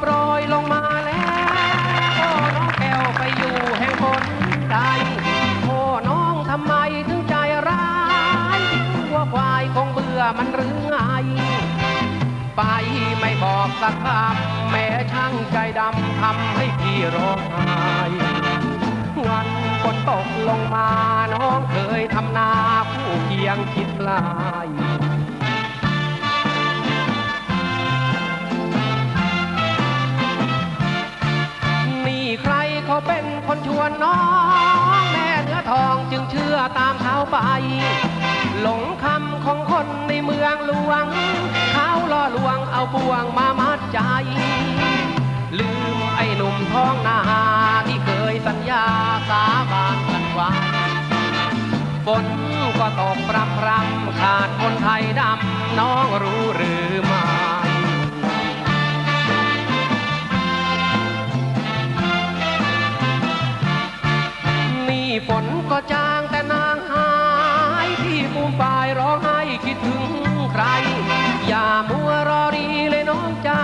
โปรยลงมาแล้วโอ้น้องแก้วไปอยู่แห่งฝนใดโอ้น้องทำไมถึงใจร้ายวัวควายคงเบื่อมันหรือไง ไปไม่บอกสักคำแม้ช่างใจดำทำให้พี่ร้องไห้วันฝนตกลงมาน้องเคยทำนาคู่เคียงคิดลาย วนน้องแม่เนื้อทองจึงเชื่อตามเขาไป หลงคำของคนในเมืองหลวง เขาล่อลวงเอาบ่วงมามัดใจ ลืมไอ้หนุ่มท้องนาที่เคยสัญญาสาบานกันไว้ฝนก็ตกพรำพรำขาดคนไทยดำน้องรู้หรือ ฝนก็จางแต่นางหายที่มุมปลายร้องไห้คิดถึงใคร อย่ามัวรอรีเลยน้องจ้า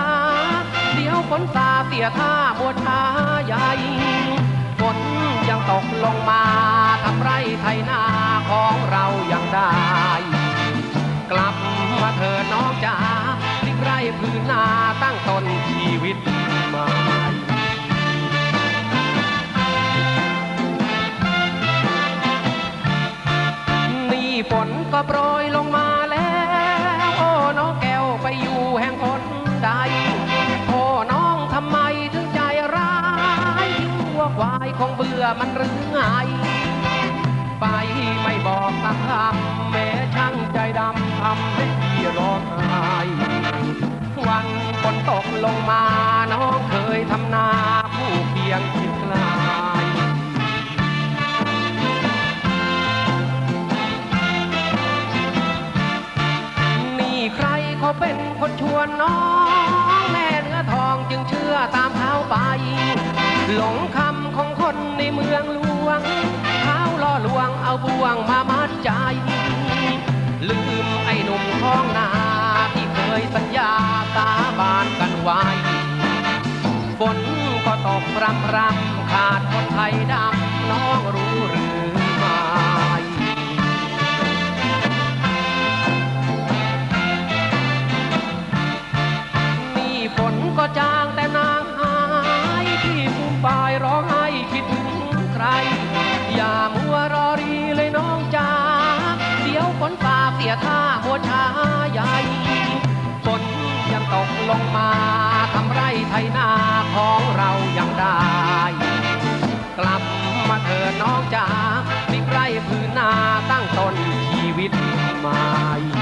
เดี๋ยวฝนสาเสียท่ามัวช้าใหญ่ฝนยังตกลงมาทำไรไทยนาของเรายังได้ กลับมาเถิดน้องจ๋าลิกไรพื้นนาตั้งตนชีวิตใหม่ โปรยลงมาแล้ว โอ้น้องแก้วไปอยู่แห่งคนใด โอ้น้องทำไมถึงใจร้ายทิ้งวัวควายคงเบื่อมันหรือไง ไปไม่บอกสักคำแม้ช่างใจดำทำให้พี่ร้องไห้วันฝนตกลงมาน้องเคยทำนาผู้เพียงคิดลา วนน้องแม่เนื้อทองจึงเชื่อตามเขาไป หลงคำของคนในเมืองหลวงเขาล่อลวงเอาบ่วงมามัดใจ ลืมไอ้หนุ่มท้องนาที่เคยสัญญาสาบานกันไว้ฝนก็ตกรำรำขาดคนไทยดำน้องรู้ ฝนฝ่าเสียท่าหัวชาใหญ่ฝนยังตกลงมาทำไรไทยนาของเรายังได้ กลับมาเถิดน้องจ๋าพลิกไรพื้นนาตั้งตนชีวิตใหม่